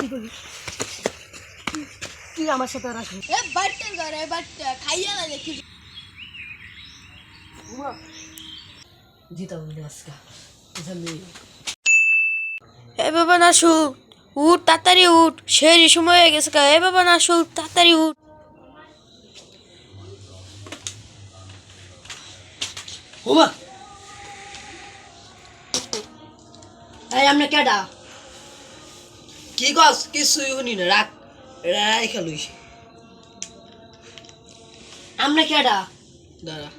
কি করবি? তুই আমার সাথে রাখবি এ বাট্টার ঘরে বাট্টা খাইয়া না দেখি জিতা বলি আজকে। জানি এ বাবা নাসু উঠ তাড়াতাড়ি উঠ। সেই সময় হয়ে গেছে কা এ বাবা নাসু তাড়াতাড়ি উঠ। ওমা এই আমরা কেডা কি কস কিছুই শুনি না? রাখ রাখা লইস আমরা কেডা দাঁড়া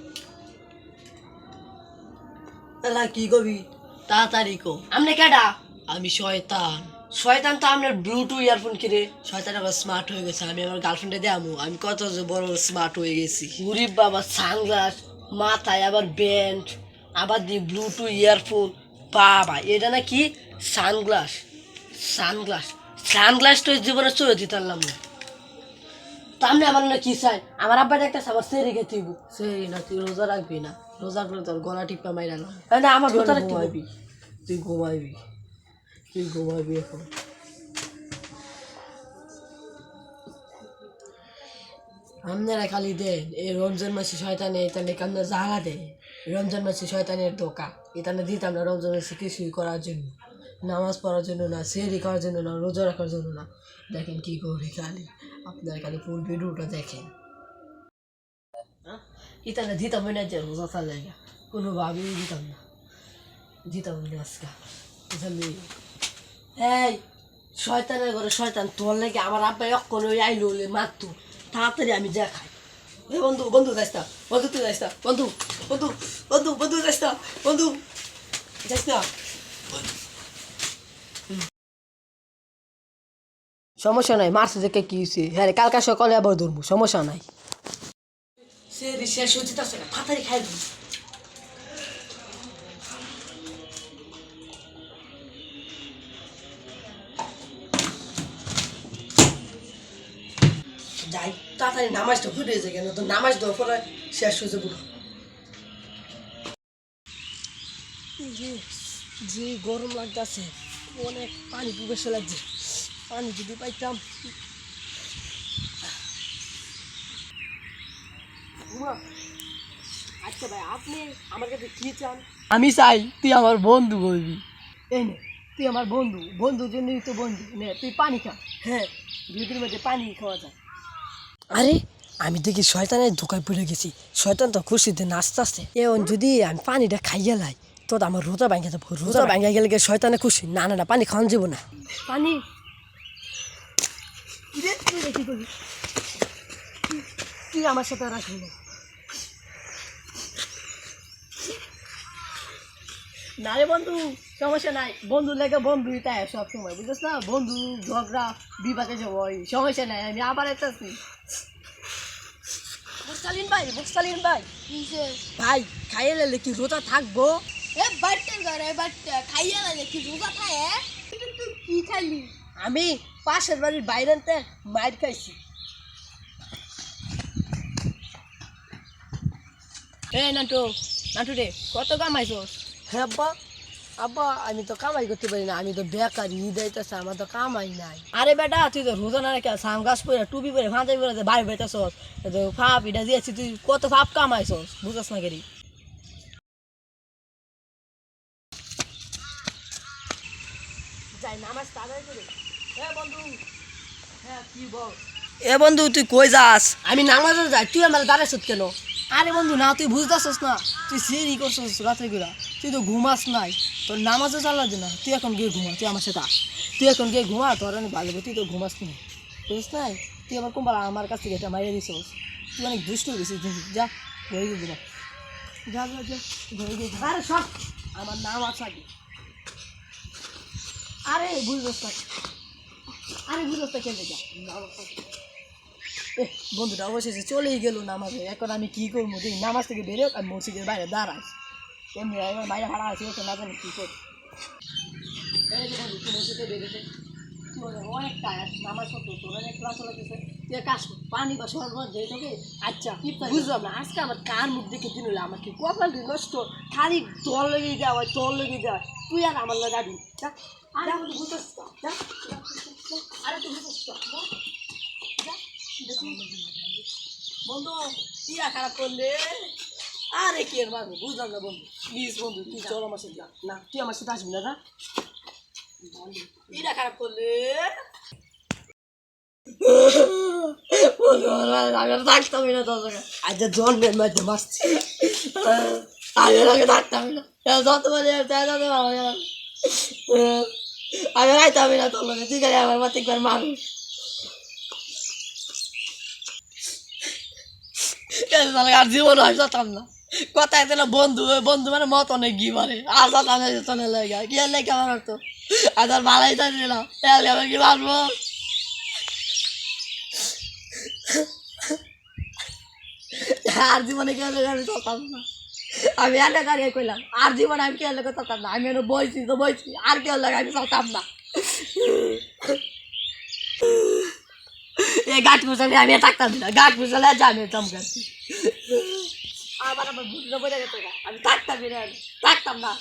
এলা কি কবি? তাড়াতাড়ি কো। আমরা কেডা আমি শয়তান। শয়তান তো আপনার ব্লুটুথ ইয়ারফোন কিনে শয়তান আবার স্মার্ট হয়ে গেছে। আমি আমার গার্লফ্রেন্ডে দেয়ামু। আমি কত যে বড় স্মার্ট হয়ে গেছি। গরিব বাবা সানগ্লাস মাথায় আবার ব্যান্ড আবার দি ব্লুটুথ ইয়ারফোন বাবা এটা নাকি সানগ্লাস সানগ্লাস সানগ্লাস তো জীবনে চলে দিতে পারলাম না। আমার না কি চাই? আমার একটা সেরে খেতে না তুই রোজা রাখবি না? রোজা তোর গলা টিপা মাইরা না না আমার এখন ঘুমাইবি। তুই ঘুমাইবি। তুই ঘুমাইবি এখন। আপনারা খালি দেন এই রমজান মাসে শয়তানে এখানে কান্না জাগা দেয় রমজান মাসে শয়তানের দোকা এখানে দিতাম না রমজান মাসে কিছুই করার জন্য। নামাজ পড়ার জন্য না সেহরি করার জন্য না, রোজা রাখার জন্য না। দেখেন কি করি খালি আপনারা খালি ফুল ভিডিওটা দেখেন। ইতানে দিতাম না যে রোজা চাল কোনোভাবেই দিতাম না। দিতাম না আজকে। এই, শয়তানের ঘরে শয়তান, তোর লেগে আমার আব্বা অক্ষণ ওই আইলো হলে মারতো। তাড়াতাড়ি আমি যা খাই। এ বন্ধু বন্ধু, যাইস বন্ধু, তুই যাইস বন্ধু বন্ধু বন্ধু বন্ধু, যাইস বন্ধু, যাইস সমস্যা নাই, মারছে যে কে হয়েছে হ্যাঁ কালকা সকালে আবার ধরবো, সমস্যা নাই। সে শেষ খাই দিবি যাই, তাড়াতাড়ি নামাজটা ফুটে যায় কেন? তো নামাজ দেওয়ার পরে শেষ হয়ে যাব। যে গরম লাগতেছে, অনেক পানি পিপাসা লাগছে পানি যদি পাইতাম। আচ্ছা ভাই আপনি আমার কাছে কি চান? আমি চাই তুই আমার বন্ধু বলবি। এই নে তুই আমার বন্ধু। বন্ধুর জন্যই তো বন্ধু। নে তুই পানি খা। হ্যাঁ মধ্যে পানি খাওয়া যায়। আরে আমি দেখি শয়তানের ধোকায় পড়ে গেছি। শয়তান তো খুশিতে নাচতেছে এখন যদি আমি পানিটা খাইয়া লাই তো আমার রোজা ভাঙে যাব। রোজা ভাঙে গেলে শয়তানে খুশি? না না না পানি খাওয়ান যাব না। পানি? কি করবি তুই আমার সাথে রাখবি না না। রে বন্ধু সমস্যা নাই। বন্ধু লেগে বন্ধুই তাই সব সময় বুঝছিস না? বন্ধু ঝগড়া বিবাদে সবাই সমস্যা নাই আমি আবার একটা মুস্তালিন ভাই মুস্তালিন ভাই। ভাই খাইয়ে লেলে কি রোজা থাকব? এ বাট্টার ঘরে বাট্টা খাইয়া না দেখি রোজা খায় কিন্তু কি খাইলি আমি পাশের বাড়ির বাইরেতে মাইর খাইছি। এ নাটু নাটু রে কত কামাইছস? হ্যাঁ আব্বা। আব্বা আমি তো কামাই করতে পারি না আমি তো বেকার ঈদ আইতেছে আমার তো কামাই নাই। আরে বেটা তুই তো রোজা না রেখে সাম গাছ পরে টুপি পরে ফাঁদে পরে বাইরে বেতাছস তো ফাপ এটা দিয়েছি তুই কত ফাপ কামাইছস বুঝাস না গেরি যাই নামাজ তাড়াতাড়ি করে। হ্যাঁ বন্ধু। হ্যাঁ কি বল? এ বন্ধু তুই কই যাস? আমি নামাজে যাই তুই আমার দাঁড়াইছ কেন? আরে বন্ধু না তুই বুঝতেছস না তুই সিঁড়ি করছস রাতে গুলা তুই তো ঘুমাস নাই তোর নামাজও চালাতে না। তুই এখন গিয়ে ঘুমা তুই আমার সাথে আস তুই এখন গিয়ে ঘুমা তোর অনেক ভালো তুই তো ঘুমাস না। বুঝিস নাই? তুই আমার কোম্পাল আমার কাছ থেকে এটা মারিয়ে দিছস তুই অনেক দুষ্ট হয়ে গেছিস যা ঘরে গিয়ে ঘুমা। যা যা যা ঘরে গিয়ে আরে সব আমার নাম আছে আগে। আরে বুঝতে আরে বুঝতে কেন যা বন্ধুটা অবশেষে চলেই গেল নামাজে। এখন আমি কি করব? দেখি নামাজ থেকে বেরোক আর মসজিদের বাইরে দাঁড়াই। এমনি এবার বাইরে হারা আছে তো না জানি কী করি আচ্ছা আমার কি কপাল নষ্ট? খালি তোর লেগে যাওয়া তোর লেগে যাওয়া তুই আর আমার লাগাবি আরে বন্ধু বুঝতেছ তো? যা যা, যা। আরে তুই বুঝতেছ তো যা, যা। বন্ধু ইয়া খারাপ করলে? আরে কি আর মারবো বুঝলাম না বন্ধু। প্লিজ বন্ধু, তুই চল আমার সাথে না, তুই আমার সাথে আসবি না না খারাপ করলে? আজ মাসছি আমি থাকতামই না। তোর তুই খালি আমার প্রত্যেকবার মারু জীবন হয় যেতাম না। কথা একটা বন্ধু বন্ধু মানে মত অনেক গি মারে আর যেতাম না যেত না লেগে কি আর লেগে আমার তো আর তোর ভালোই তো নিলাম আমি কি মারবো? আর জীবনে কেউ লোক আমি চলতাম না। আমি এনে দাঁড়িয়ে কইলাম, আর জীবনে আমি কেউ লোক চলতাম না। আমি এনে বইছি তো বইছি, আর কেউ লোক আমি চলতাম না। এই গাছ মুসালে আমি থাকতাম না। গাছ মুসালে যা আমি চমকাচ্ছি আবার আমার বুঝতে বোঝা যেত না। আমি থাকতাম এর থাকতাম না।